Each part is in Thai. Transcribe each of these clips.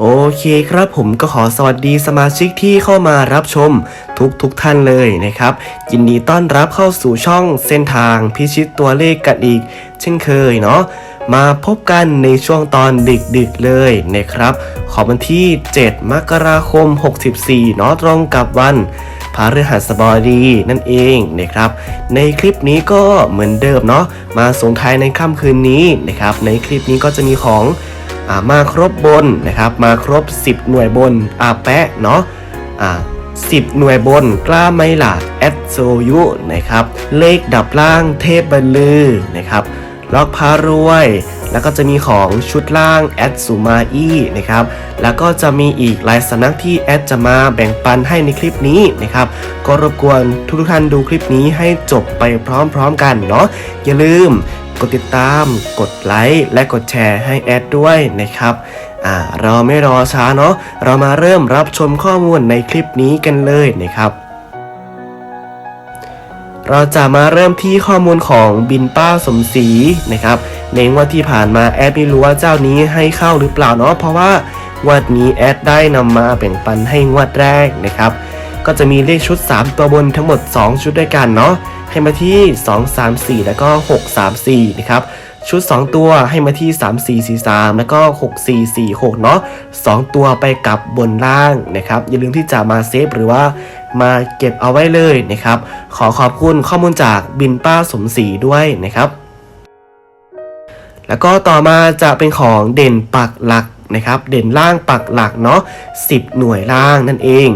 โอเคครับผมก็ขอสวัสดีสมาชิกที่เข้ามารับชมทุกทุกท่านเลยนะครับ ยินดีต้อนรับเข้าสู่ช่องเส้นทางพิชิตตัวเลขกันอีก เช่นเคยเนาะมาพบกันในช่วงตอนดึกๆเลยนะครับ ขอวันที่ 7 มกราคม 64 เนาะตรงกับวันพฤหัสบดีนั่นเองนะครับ ในคลิปนี้ก็เหมือนเดิมเนาะมาส่งท้ายในค่ำคืนนี้นะครับ ในคลิปนี้ก็จะมีของ มาครบบนนะครับ มาครบ 10 หน่วยบนอาแปะเนาะอ่า10หน่วยบนกล้าไม่หลาแอดโซยุนะครับ เลขดับล่างเทพบันลือนะครับ ล็อกพารวย แล้วก็จะมีของชุดล่างแอดสุมาอี้นะครับ แล้วก็จะมีอีกหลายสำนักที่แอดจะมาแบ่งปันให้ในคลิปนี้นะครับ ก็รบกวนทุกท่านดูคลิปนี้ให้จบไปพร้อมๆกันเนาะ อย่าลืม กดติดตาม กดไลค์และกดแชร์ให้แอดด้วยนะครับอ่าเราไม่รอช้าเนาะเรามาเริ่มรับชมข้อมูลในคลิปนี้กันเลยนะครับ เราจะมาเริ่มที่ข้อมูลของบินป้าสมศรีนะครับในงวดที่ผ่านมาแอดไม่รู้ว่าเจ้านี้ให้เข้าหรือเปล่าเนาะเพราะว่างวดนี้แอดได้นำมาแบ่งปันให้งวดแรกนะครับ ก็จะมีเลขชุด 3 ตัวบนทั้งหมด 2 ชุดด้วยกันเนาะให้มาที่ 2 3 4 แล้วก็ 6 3 4 นะครับชุด 2 ตัวให้มาที่ 3 4 4 3 แล้วก็ 6 4 4 6 เนาะ2ตัวไปกับบนล่างนะครับ อย่าลืมที่จะมาเซฟหรือว่ามาเก็บเอาไว้เลยนะครับ ขอขอบคุณข้อมูลจากบินป้าสมศรีด้วยนะครับ แล้วก็ต่อมาจะเป็นของเด่นปักหลักนะครับ เด่นล่างปักหลักเนาะ10 หน่วยล่างนั่นเอง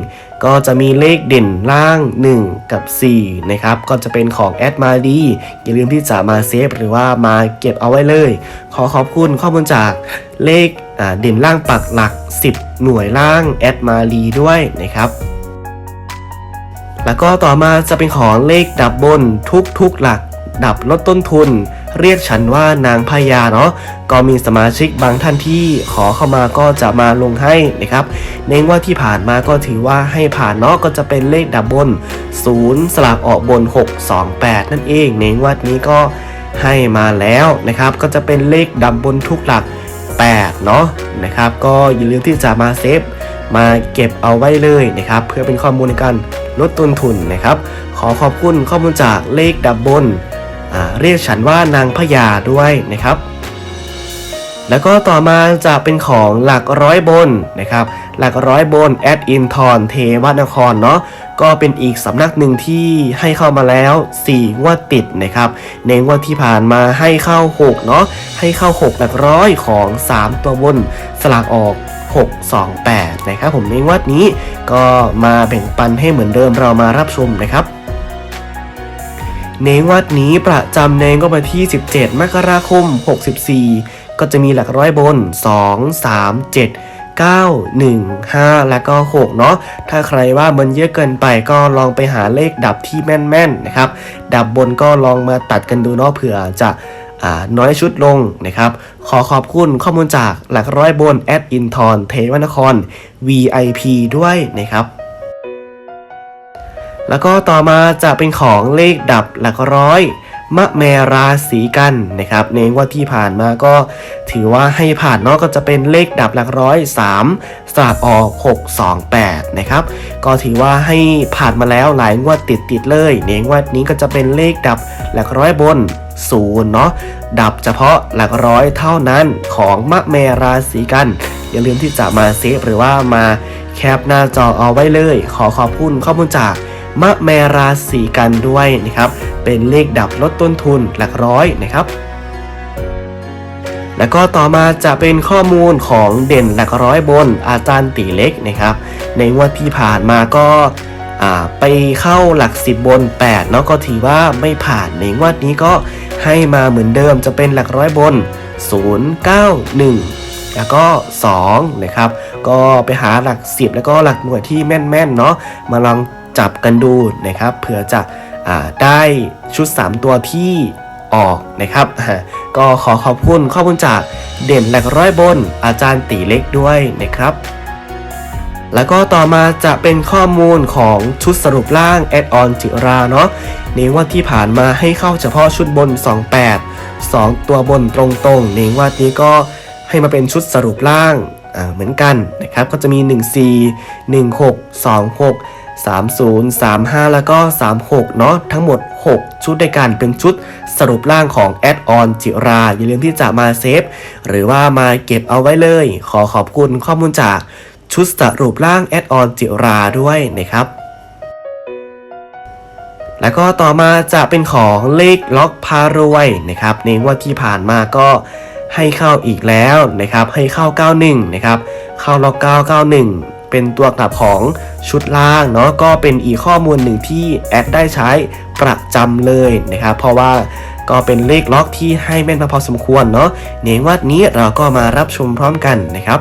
ก็จะมีเลขเด่นล่าง 1 กับ 4 นะครับ ก็จะเป็นของแอดมาดีอย่าลืมที่จะมาเซฟหรือว่ามาเก็บเอาไว้เลย ขอขอบคุณข้อมูลจากเลขเด่นล่างปักหลัก 10 หน่วยล่างแอดมาดีด้วยนะครับแล้วก็ต่อมาจะเป็นของเลขดับบนทุกๆหลัก ดับลดต้นทุน เรียกฉันว่านางพญาเนาะก็มีสมาชิกบางท่านที่ขอเข้ามาก็จะมาลงให้นะครับในงว่าที่ผ่านมาก็ถือว่าให้ผ่านเนาะก็จะเป็นเลขดับบน 0 สลากออกบน 628 นั่นเองในงวดนี้ก็ให้มาแล้วนะครับ ก็จะเป็นเลขดับบนทุกหลัก 8 เนาะนะครับ ก็อย่าลืมที่จะมาเซฟมาเก็บเอาไว้เลยนะครับ เพื่อเป็นข้อมูลในการลดต้นทุนนะครับ ขอขอบคุณข้อมูลจากเลขดับบน เรียกฉันว่านางพญาด้วยนะครับ แล้วก็ต่อมาจะเป็นของหลักร้อยบนนะครับ หลักร้อยบนแอดอินทรเทวนครเนาะก็เป็นอีกสำนักหนึ่งที่ให้เข้ามาแล้ว 4 งวดติดนะครับ ในงวดที่ผ่านมาให้เข้า 6 เนาะให้เข้า 6 หลักร้อยของ 3 ตัวบนสลากออก 628 นะครับผมในงวดนี้ก็มาแบ่งปันให้เหมือนเดิมเรามารับชมนะครับ ในงวดนี้ประจำในก็มาที่ 17 มกราคม 64 ก็จะมีหลักร้อยบน 2 3 7 9 1 5 แล้วก็ 6 เนาะ ถ้าใครว่ามันเยอะเกินไปก็ลองไปหาเลขดับที่แม่นๆนะครับ ดับบนก็ลองมาตัดกันดูเนาะเผื่อจะน้อยชุดลงนะครับ ขอขอบคุณข้อมูลจากหลักร้อยบนแอดอินทรเทวนคร VIP ด้วยนะครับ แล้วก็ต่อมาจะเป็นของเลขดับหลักร้อยมะแมราศีกันนะครับในงว่าที่ผ่านมาก็ถือว่าให้ผ่านเนาะก็จะเป็นเลขดับหลักร้อย3สลากออก 628นะครับก็ถือว่าให้ผ่านมาแล้วหลายงวดติดติดเลยในงวดนี้ก็จะเป็นเลขดับหลักร้อยบนศูนย์เนาะดับเฉพาะหลักร้อยเท่านั้นของมะแมราศีกัน อย่าลืมที่จะมาเซฟหรือว่ามาแคปหน้าจอเอาไว้เลย ขอขอบคุณข้อมูลจาก มะแมราศีกันด้วยนะครับ เป็นเลขดับลดต้นทุนหลักร้อยนะครับ แล้วก็ต่อมาจะเป็นข้อมูลของเด่นหลักร้อยบนอาจารย์ตีเล็กนะครับ ในงวดที่ผ่านมาก็ไปเข้าหลัก 10 บน8เนาะก็ถือว่าไม่ผ่านในงวดนี้ก็ให้มาเหมือนเดิมจะเป็นหลักร้อยบน 0 9 1แล้วก็2นะครับ ก็ไปหาหลักสิบแล้วก็หลักหน่วยที่แม่นๆเนาะมาลอง จับกันดูนะครับเผื่อจะอได้ชุด 3 ตัวที่ออกนะครับ ก็ขอขอบคุณข้อมูลจากเด่นหลักร้อยบนอาจารย์ตีเล็กด้วยนะครับ แล้วก็ต่อมาจะเป็นข้อมูลของชุดสรุปล่างแอดออนจิราเนาะในงว่าที่ผ่านมาให้เข้าเฉพาะชุดบน 28 2 ตัวบนตรงๆในงว่านี้ก็ให้มาเป็นชุดสรุปล่างเหมือนกันนะครับ ก็จะมี 14 16 26 30 35 แล้วก็ 36 เนาะทั้งหมด 6 ชุดด้วยกันเป็นชุดสรุปล่างของแอดออนจิรา อย่าลืมที่จะมาเซฟ หรือว่ามาเก็บเอาไว้เลย ขอขอบคุณข้อมูลจากชุดสรุปล่างแอดออนจิราด้วยนะครับ แล้วก็ต่อมาจะเป็นของเลขล็อกพารวยนะครับ ในงวดที่ผ่านมาก็ให้เข้าอีกแล้วนะครับ ให้เข้า 91 นะครับ เข้าล็อก 991 เป็นตัวกลับของชุดล่างเนาะก็เป็นอีกข้อมูลหนึ่งที่แอดได้ใช้ประจำเลยนะครับเพราะว่าก็เป็นเลขล็อกที่ให้แม่นมาพอสมควรเนาะในงวดนี้เราก็มารับชมพร้อมกันนะครับ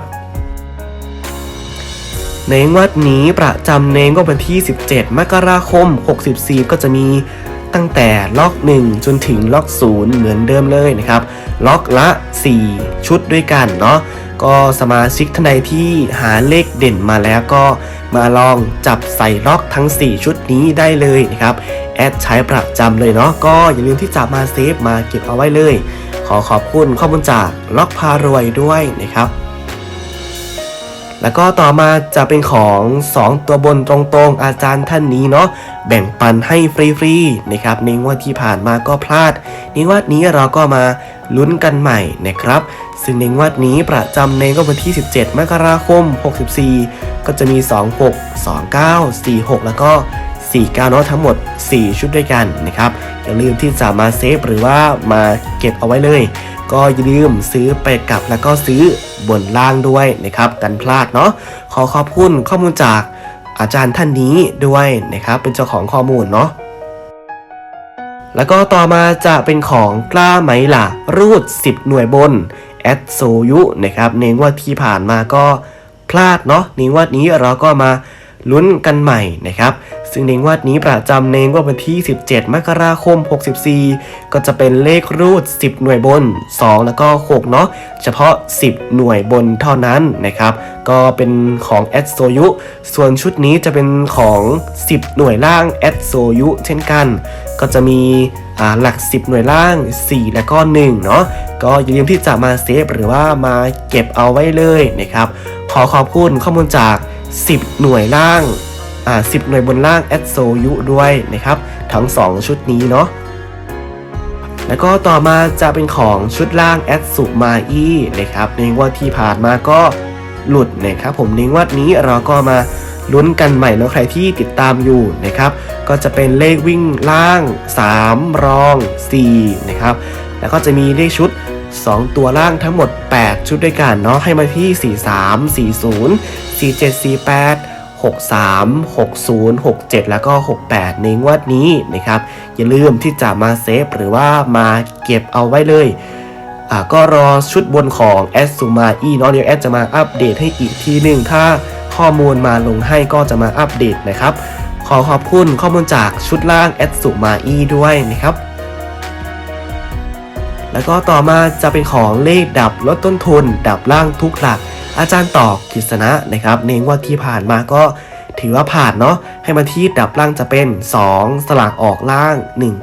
ในงวดนี้ประจำในงวดวันที่ 17 มกราคม 64 ก็จะมีตั้งแต่ล็อก 1 จนถึงล็อก 0 เหมือนเดิมเลยนะครับ ล็อกละ 4 ชุดด้วยกันเนาะ ก็สมาชิกท่านใดที่หาเลขเด่นมาแล้วก็มาลองจับใส่ล็อกทั้ง 4 ชุดนี้ได้เลยนะครับ แอดใช้ประจำเลยเนาะก็อย่าลืมที่จะมาเซฟมาเก็บเอาไว้เลย ขอขอบคุณข้อมูลจากล็อกพารวยด้วยนะครับ แล้วก็ต่อมาจะเป็นของ 2 ตัวบนตรงๆอาจารย์ท่านนี้เนาะแบ่งปันให้ฟรีๆนะครับในงวดที่ผ่านมาก็พลาดในงวดนี้เราก็มาลุ้นกันใหม่นะครับ ซึ่งในงวดนี้ประจำในก็วันที่ 17 มกราคม 64 ก็จะมี 26 29 46 แล้วก็ 49เนาะทั้งหมด 4 ชุดด้วยกันนะครับอย่าลืมที่จะมาเซฟหรือว่ามาเก็บเอาไว้เลย ก็อย่าลืมซื้อไปกลับแล้วก็ซื้อบนล่างด้วยนะครับกันพลาดเนาะขอขอบคุณข้อมูลจากอาจารย์ท่านนี้ด้วยนะครับเป็นเจ้าของข้อมูลเนาะแล้วก็ต่อมาจะเป็นของกล้าไหมล่ะ รูด 10 หน่วยบนแอดโซยุนะครับในงวดที่ผ่านมาก็พลาดเนาะในงวดนี้เราก็มา ลุ้นกันใหม่นะครับ ซึ่งในงวดนี้ประจำในงวดวันที่ 17 มกราคม 64 ก็จะเป็นเลขรูด 10 หน่วยบน 2 แล้วก็ 6 เนาะเฉพาะ 10 หน่วยบนเท่านั้นนะครับ ก็เป็นของแอดโซยุ ส่วนชุดนี้จะเป็นของ 10 หน่วยล่างแอดโซยุเช่นกัน ก็จะมีหลัก 10 หน่วยล่าง 4 และก็ 1 เนาะก็อย่าลืมที่จะมาเซฟหรือว่ามาเก็บเอาไว้เลยนะครับ ขอขอบคุณข้อมูลจาก 10 หน่วยล่างอ่า10หน่วยบนล่างแอดโซยุด้วยนะครับทั้ง 2 ชุดนี้เนาะแล้วก็ต่อมาจะเป็นของชุดล่างแอดสุมาอีนะครับในงวดที่ผ่านมาก็หลุดนะครับผมในงวดนี้เราก็มาลุ้นกันใหม่เนาะใครที่ติดตามอยู่นะครับ ก็จะเป็นเลขวิ่งล่าง 3 รอง 4 นะครับ แล้วก็จะมีเลขชุด 2 ตัวล่างทั้งหมด 8 ชุดด้วยกันเนาะให้มาที่ 43 40 47 48 63 60 67 แล้วก็ 68 ในงวดนี้นะครับ อย่าลืมที่จะมาเซฟหรือว่ามาเก็บเอาไว้เลยอ่าก็รอชุดบนของแอสซูมาอีเนาะเดี๋ยวแอดจะมาอัปเดตให้อีกทีหนึ่งถ้าข้อมูลมาลงให้ก็จะมาอัปเดตนะครับ ขอขอบคุณข้อมูลจากชุดล่างแอดซูมาอีด้วยนะครับ แล้วก็ต่อมาจะเป็นของเลขดับลดต้นทุน ดับล่างทุกหลัก อาจารย์ตอกกฤษณะนะครับในงวดที่ผ่านมาก็ถือว่าผ่านเนาะให้มาที่ดับล่างจะเป็น 2 สลากออกล่าง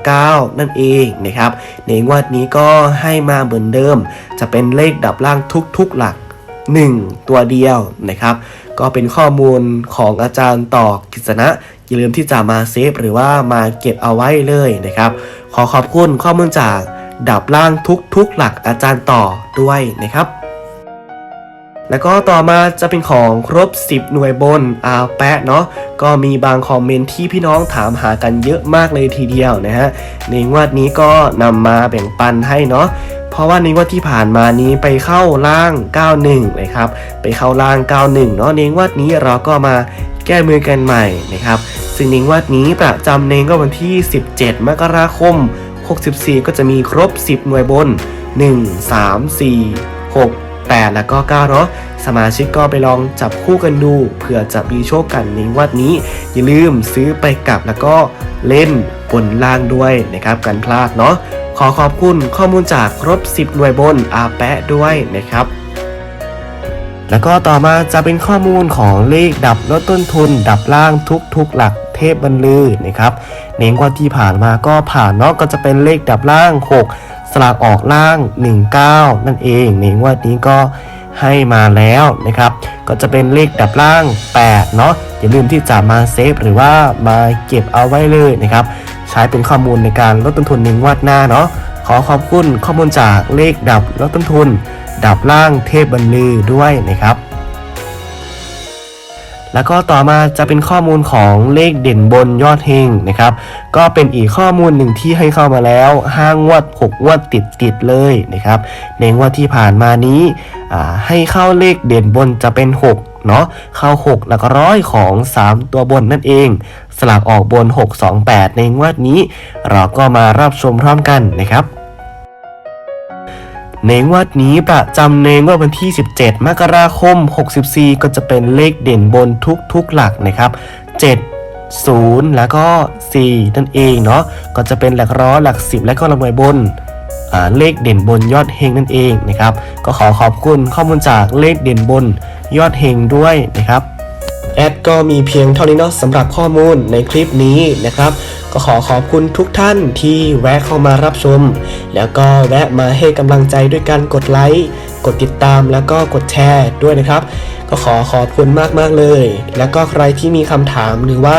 19 นั่นเองนะครับในงวดนี้ก็ให้มาเหมือนเดิม จะเป็นเลขดับล่างทุกๆหลัก 1 ตัวเดียวนะครับ ก็เป็นข้อมูลของอาจารย์ตอกกฤษณะอย่าลืมที่จะมาเซฟหรือว่ามาเก็บเอาไว้เลยนะครับ ขอขอบคุณข้อมูลจาก ดับล่างทุกๆหลักอาจารย์ต่อด้วยนะครับ แล้วก็ต่อมาจะเป็นของครบ 10 หน่วยบนอาแปะเนาะก็มีบางคอมเมนต์ที่พี่น้องถามหากันเยอะมากเลยทีเดียวนะฮะในงวดนี้ก็นำมาแบ่งปันให้เนาะเพราะว่าในงวดที่ผ่านมานี้ไปเข้าล่าง 91 เลยครับ ไปเข้าล่าง 91 เนาะในงวดนี้เราก็มาแก้มือกันใหม่นะครับ ซึ่งในงวดนี้ประจำในก็วันที่ 17 มกราคม 64 ก็จะมีครบ 10 หน่วยบน 1 3 4 6 8 แล้วก็9เนาะสมาชิกก็ไปลองจับคู่กันดูเผื่อจะมีโชคกันในวัดนี้ อย่าลืมซื้อไปกลับแล้วก็เล่นบนล่างด้วยนะครับกันพลาดเนาะขอขอบคุณข้อมูลจากครบ 10 หน่วยบนอาแปะด้วยนะครับแล้วก็ต่อมาจะเป็นข้อมูลของเลขดับลดต้นทุน ดับล่างทุกๆหลัก เทพบรรลือนะครับเน้นว่าที่ผ่านมาก็ผ่านเนาะก็จะเป็นเลขดับล่าง 6 สลากออกล่าง 19 นั่นเองเน้นว่านี้ก็ให้มาแล้วนะครับ ก็จะเป็นเลขดับล่าง 8 เนาะอย่าลืมที่จะมาเซฟหรือว่ามาเก็บเอาไว้เลยนะครับใช้เป็นข้อมูลในการลดต้นทุนในงวดหน้าเนาะขอขอบคุณข้อมูลจากเลขดับลดต้นทุน ดับล่างเทพบรรลือด้วยนะครับ แล้วก็ต่อมาจะเป็นข้อมูลของเลขเด่นบนยอดเฮงนะครับ ก็เป็นอีกข้อมูลหนึ่งที่ให้เข้ามาแล้วห้างวด6งวดติดติดๆเลยนะครับ ในงวดที่ผ่านมานี้ให้เข้าเลขเด่นบนจะเป็น 6เนาะเข้า6แล้วก็ร้อยของ 3 ตัวบนนั่นเอง สลากออกบน 628 ในงวดนี้ เราก็มารับชมพร้อมกันนะครับ ในงวดนี้ประจำในงวดวันที่ 17 มกราคม 64 ก็จะเป็นเลขเด่นบนทุกๆหลักนะครับ 7 0 แล้วก็ 4 นั่นเองเนาะก็จะเป็นหลักร้อยหลัก 10 และก็หลักหน่วยบนเลขเด่นบนยอดเฮงนั่นเองนะครับ ก็ขอขอบคุณข้อมูลจากเลขเด่นบนยอดเฮงด้วยนะครับแอดก็มีเพียงเท่านี้เนาะสำหรับข้อมูลในคลิปนี้นะครับ ก็ขอขอบคุณทุกท่านที่แวะเข้ามารับชม แล้วก็แวะมาให้กำลังใจด้วยการกดไลค์ กดติดตามแล้วก็กดแชร์ด้วยนะครับ ก็ขอขอบคุณมากๆเลย แล้วก็ใครที่มีคำถามหรือว่า